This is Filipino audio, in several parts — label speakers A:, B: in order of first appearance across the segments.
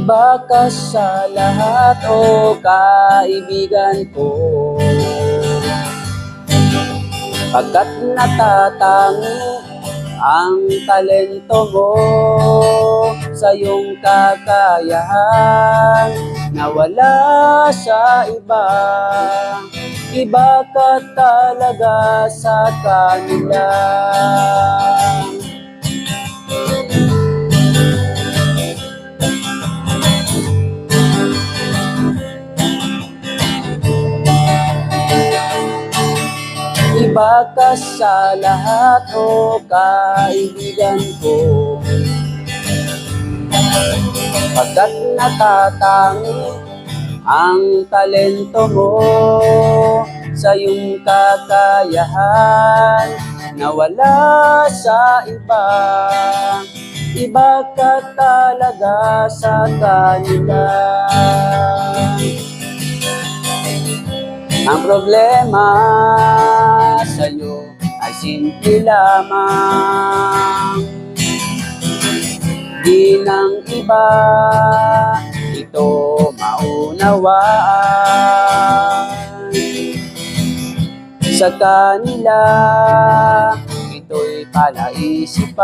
A: Iba ka sa lahat o kaibigan ko. Pagkat natatangi ang talento mo sa iyong kakayahan Nawala sa iba. Iba ka talaga sa kanila Iba ka sa lahat o kaibigan ko. Pagkat natatangi ang talento mo sa iyong kakayahan Nawala sa iba. Iba ka talaga sa kanila. Ang problema sa'yo ay simple lamang. Di ng iba ito maunawaan. Sa kanila ito'y palaisipan.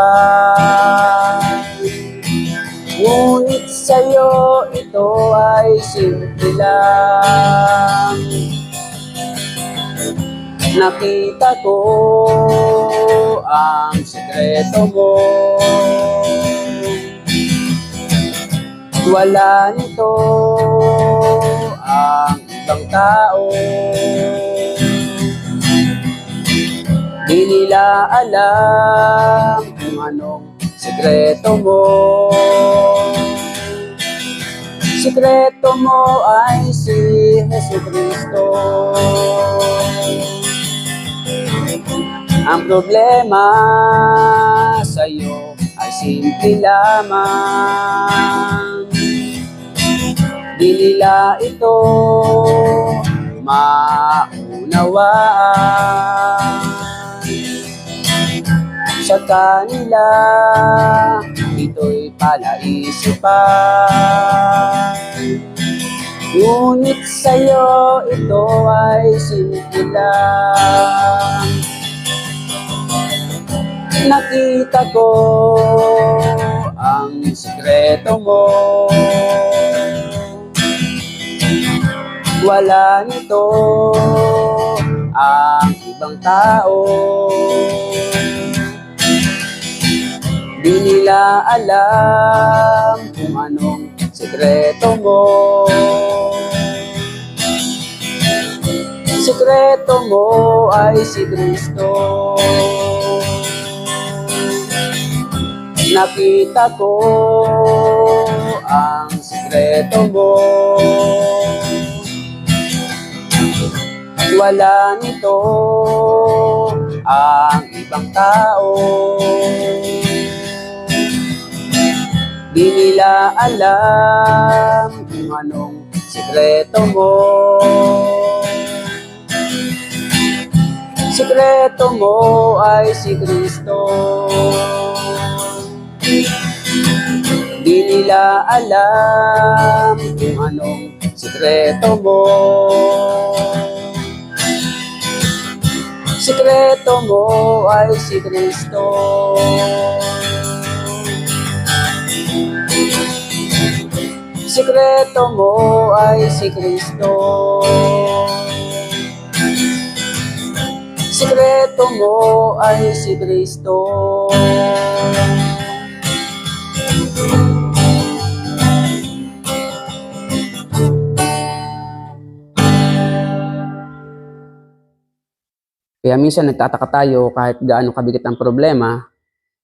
A: Ngunit sa'yo ito ay simple lang Nakita ko ang sekreto mo. Wala nito ang ibang tao. Di nila alam kung anong sekreto mo. Sekreto mo ay si Jesu Cristo Ang problema sa iyo ay simple lamang. Di nila ito maunawaan. Sa kanila ito'y palaisipan. Ngunit sa'yo ito ay simple lang Nakita ko ang sikreto mo. Wala nito ang ibang tao. Di nila alam kung anong sikreto mo. Sikreto mo ay si Kristo Nakita ko ang sikreto mo. Wala nito ang ibang tao. Di nila alam kung anong sikreto mo. Sikreto mo ay si Kristo Di nila alam kung anong sikreto mo. Sikreto mo ay si Kristo. Sikreto mo ay si Kristo. Sikreto mo ay si Kristo Kaya minsan nagtataka tayo kahit gaano kabigat ang problema,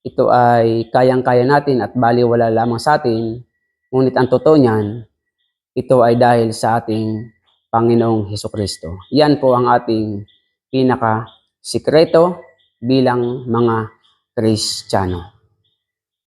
A: ito ay kayang-kaya natin at baliwala lamang sa atin. Ngunit ang totoo niyan, ito ay dahil sa ating Panginoong Heso Kristo. Yan po ang ating pinaka sikreto bilang mga Kristiyano.